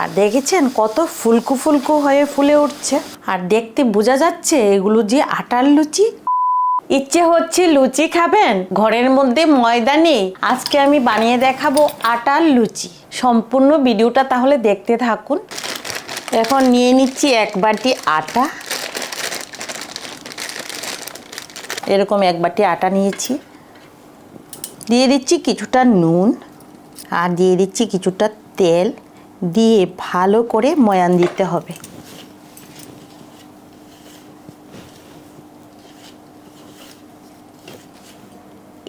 আর দেখেছেন কত ফুলকু ফুলকু হয়ে ফুলে উঠছে? আর দেখতে বোঝা যাচ্ছে এগুলো যে আটার লুচি। ইচ্ছে হচ্ছে লুচি খাবেন? ঘরের মধ্যে ময়দা নেই। আজকে আমি বানিয়ে দেখাবো আটার লুচি। সম্পূর্ণ ভিডিওটা তাহলে দেখতে থাকুন। এখন নিয়ে নিচ্ছি এক বাটি আটা। এরকম এক বাটি আটা নিয়েছি। দিয়ে দিচ্ছি কিছুটা নুন। আর দিয়ে দিচ্ছি কিছুটা তেল। দিয়ে ভালো করে ময়ান দিতে হবে।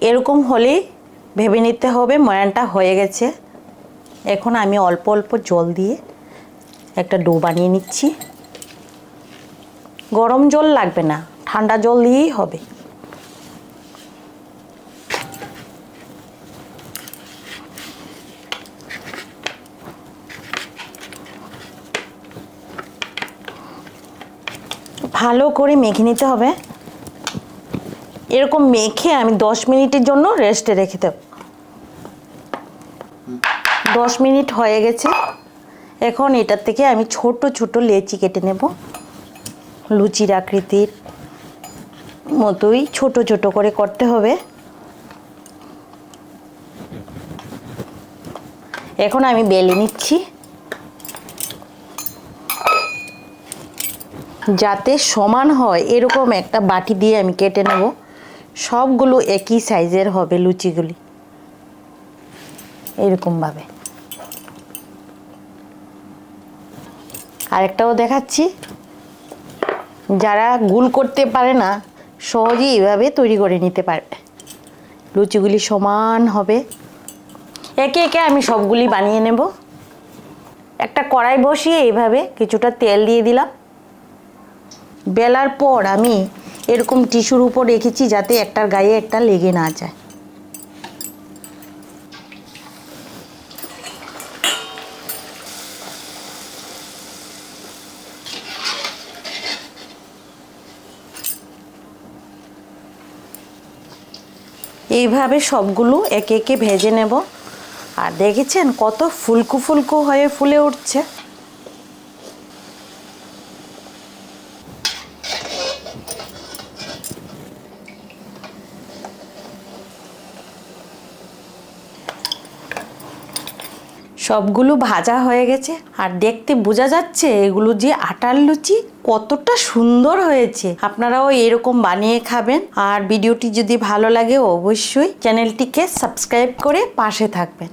এরকম হলে ভেবে নিতে হবে ময়ানটা হয়ে গেছে। এখন আমি অল্প অল্প জল দিয়ে একটা ডো বানিয়ে নিচ্ছি। গরম জল লাগবে না, ঠান্ডা জল দিয়েই হবে। ভালো করে মেখে নিতে হবে। এরকম মেখে আমি দশ মিনিটের জন্য রেস্টে রেখে দেব। দশ মিনিট হয়ে গেছে। এখন এটার থেকে আমি ছোট ছোট লেচি কেটে নেব। লুচির আকৃতির মতোই ছোট ছোট করে করতে হবে। এখন আমি বেলে নিচ্ছি। যাতে সমান হয়, এরকম একটা বাটি দিয়ে আমি কেটে নেব। সবগুলো একই সাইজের হবে লুচিগুলি। এরকমভাবে। আরেকটাও দেখাচ্ছি। যারা গুল করতে পারে না, সহজেই এভাবে তৈরি করে নিতে পারবে। লুচিগুলি সমান হবে। একে একে আমি সবগুলি বানিয়ে নেব। একটা কড়াই বসিয়ে এইভাবে কিছুটা তেল দিয়ে দিলাম। বেলার পর আমি এরকম টিস্যুর উপর রেখেছি যাতে একটার গায়ে একটা লেগে না যায়। এইভাবে সবগুলো একে একে ভেজে নেব। আর দেখেছেন কত ফুলকু ফুলকু হয়ে ফুলে উঠছে। সবগুলো ভাজা হয়ে গেছে। আর দেখতে বোঝা যাচ্ছে এগুলো যে আটার লুচি কতটা সুন্দর হয়েছে। আপনারাও এরকম বানিয়ে খাবেন। আর ভিডিওটি যদি ভালো লাগে অবশ্যই চ্যানেলটিকে সাবস্ক্রাইব করে পাশে থাকবেন।